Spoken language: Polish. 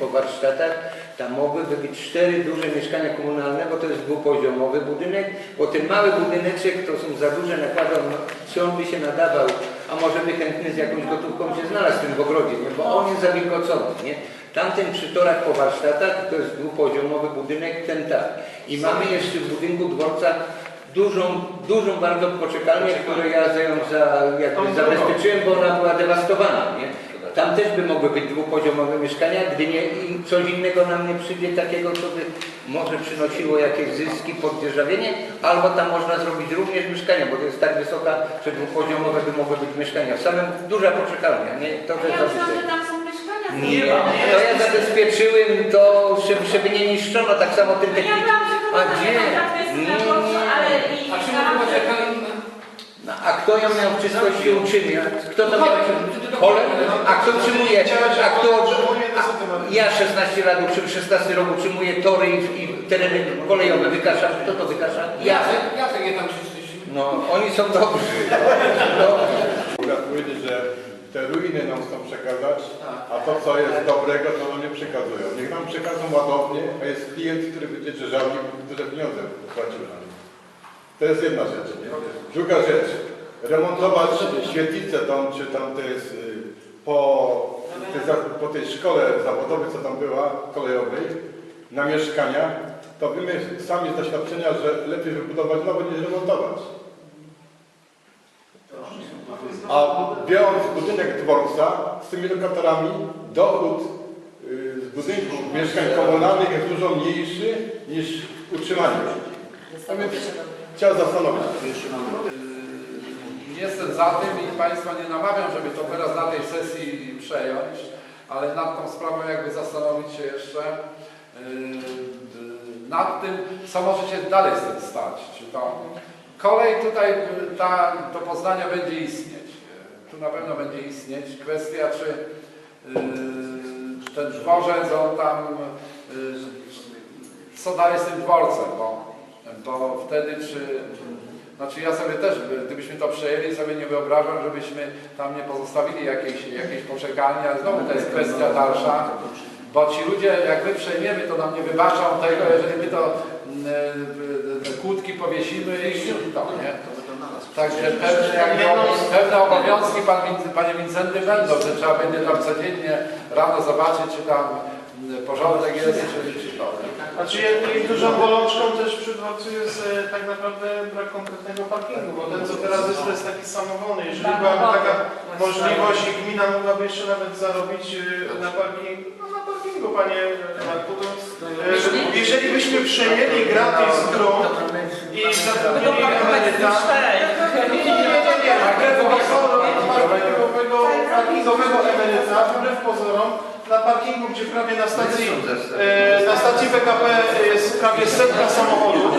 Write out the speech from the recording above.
po warsztatach, tam mogłyby być cztery duże mieszkania komunalne, bo to jest dwupoziomowy budynek, bo ten mały budyneczek to są za duże nakłady, on, czy on by się nadawał, a może by chętny z jakąś gotówką się znalazł w tym ogrodzie, nie? bo on jest zawilgocony, nie? Tamten przy torach po warsztatach to jest dwupoziomowy budynek, ten tak. I mamy jeszcze w budynku dworca dużą, dużą bardzo poczekalnię, którą ja ją za, jakby zabezpieczyłem, bo ona była dewastowana, nie? Tam też by mogły być dwupoziomowe mieszkania, gdy nie, i coś innego nam nie przyjdzie takiego, co by może przynosiło jakieś zyski, poddzierżawienie, albo tam można zrobić również mieszkania, bo to jest tak wysoka, że dwupoziomowe by mogły być mieszkania. W samym duża poczekalnia, nie? To też Ja myślałam, że tam są mieszkania. Nie, to ja zabezpieczyłem to, żeby, żeby nie niszczono tak samo tym Ja technikiem. byłam A gdzie? że Nie, nie. A czemu tu poczekali na... No, a kto ją miał czystość i? Kto to miał? Pole? A kto utrzymuje? A kto? A, ja 16 lat, utrzym- 16 rok utrzymuję tory i, i tereny kolejowe. Wykaszam. Kto to wykasza? Ja. Jacek, Jacek je tam. No, oni są dobrzy. Mogę powiedzieć, że te ruiny nam chcą przekazać, a to co jest dobrego, to nam nie przekazują. Niech nam przekażą ładownie, a jest klient, który będzie dzierżawił duże pieniądze płacił na nie. To jest jedna rzecz. Nie? Druga rzecz, remontować świetlicę tą, czy tam to jest y, po, tej za- po tej szkole zawodowej, co tam była, kolejowej, na mieszkania, to wiemy sami z doświadczenia, że lepiej wybudować nowo niż remontować. A biorąc budynek dworca z tymi lokatorami, dochód y, z budynków mieszkań komunalnych jest dużo mniejszy niż utrzymanie. Więc trzeba zastanowić. Jestem za tym i Państwa nie namawiam, żeby to teraz na tej sesji przejąć, ale nad tą sprawą jakby zastanowić się jeszcze yy, nad tym, co możecie dalej z tym stać. Czy to kolej tutaj, yy, ta, do Poznania będzie istnieć. Tu na pewno będzie istnieć. Kwestia, czy yy, ten dworzec, on tam, co dalej z tym dworcem, bo, bo wtedy czy, znaczy ja sobie też, gdybyśmy to przejęli, sobie nie wyobrażam, żebyśmy tam nie pozostawili jakiejś, jakiejś poczekalni, ale znowu to jest kwestia dalsza, bo ci ludzie, jak my przejmiemy, to nam nie wybaczą tego, jeżeli my to mm, te kłódki powiesimy i to, nie? Także pewne, pewne obowiązki pan, panie Wincenty będą, że trzeba będzie tam codziennie rano zobaczyć, czy tam mm, porządek jest, czy, czy to. Znaczy dużą bolączką też przy dworcu jest e, tak naprawdę brak konkretnego parkingu, bo ten co teraz jest to jest taki samowolny. Jeżeli byłaby taka możliwość i gmina mogłaby jeszcze nawet zarobić e, na parkingu, no na parkingu panie Marku, to, e, jeżeli byśmy przejęli gratis grunt i zatrudnili emeryta, nie, nie, nie, nie, nie, wbrew pozorom parkingowego, parkingowego emeryta, wbrew pozorom, parkingu, gdzie prawie na stacji, e, na stacji PKP jest prawie setka samochodów,